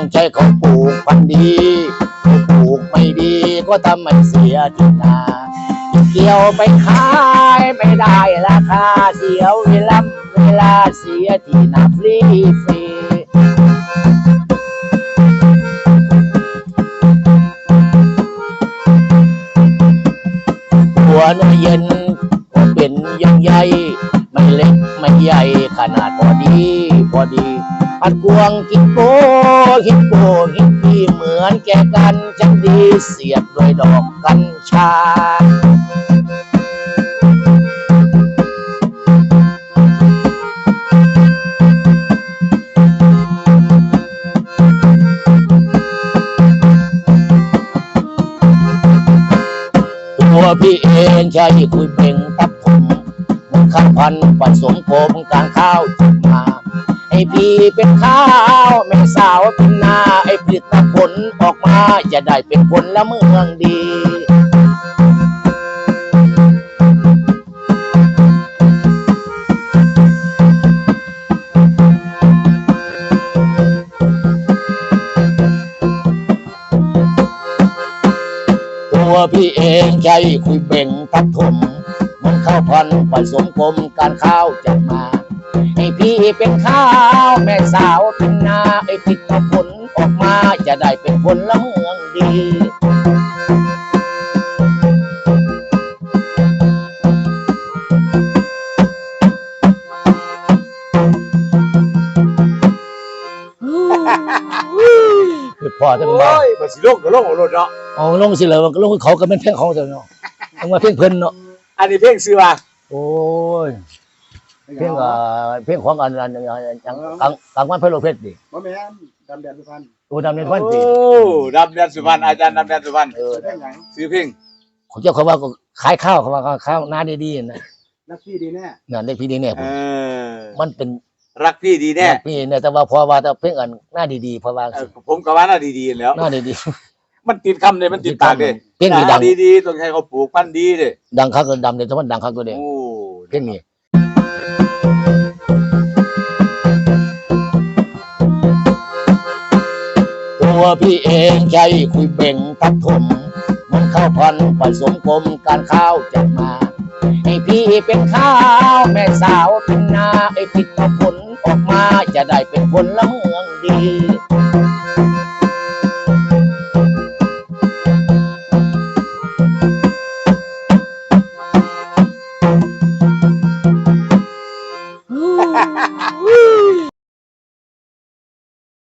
ของใจเขาปลูกพันธุ์ดี ปลูกไม่ดีก็ทำให้เสียที่นา เกี่ยวไปขายไม่ได้ราคาเสียเวลาเวลาเสียที่นาฟรีฟรีหัวเนื้อเย็นเป็นยังใหญ่ไม่ เล็กไม่ใหญ่ขนาดพอดีพอดีอัดกวงกินโกกินโกกินปีเหมือนแก่กันจังดีเสียบด้วยดอกกัญชาตัวพี่เองใช่คุยเป่งตับผม มันข้าพันธุ์ผสมโคมกลางข้าวมาไอพี่เป็นข้าวแม่สาวเป็นนาไอผลิตผลออกมาจะได้เป็นผลละเมืองดีตัวพี่เองใช่คุยเบ่งทับถม มันข้าวพันธุ์ผสมกลมการข้าวจะมาให้พี่เป็นข้าวแม่สาวเป็นนาไอ้ผิดผลออกมาจะได้เป็นผลละเมืองดีคือพอจะโอ้มายบ่สิลงก็ลงเอารถเนาะเอาลงสิเลยลงเขาก็เป็นเพลงของเจ้าเนาะต้องมาเพลงเพิ่นเนาะ อันนี้เพลงชื่อว่าโอ้ยเพลงเอ่อเพลงของอันอันอันอันอันกลางกลางวันเพลโลเพชรดิบ่แม่นดำแดนสุพรรณตัวดำในพันโอ้ดิดำแดนสุพรรณอาจารย์ดำแดนสุพรรณเออเรื่องหยังชื่อเพลงของเจ้าเขาว่าก็ขายข้าวเขาว่าข้าวหน้าดีๆนะนักพี่ดีแน่เนี่ยเลขพี่ดีเนี่ยเออมันเป็นรักพี่ดีแน่เลขพี่เนี่ยแต่ว่าพอว่าแต่เพลงอันหน้าดีๆเพราะว่าเออผมก็ว่าน่าดีๆแล้วหน้าดีมันติดคำเลยมันติดปากเลยๆ เพลงนี้ดังดีๆต้องใช้เขาปลูกพันธุ์ดีเด้ดังคักก็ดำเนี่ยแต่มันดังคักตัวเดียวโอ้เพลงนี้ตัวพี่เองใช่คุยเบ่งทับถมมันข้าวพันธุ์ผสมกลมการข้าวจะมาให้พี่เป็นข้าว แม่สาวเป็นนาไอ้ผิดผลออกมา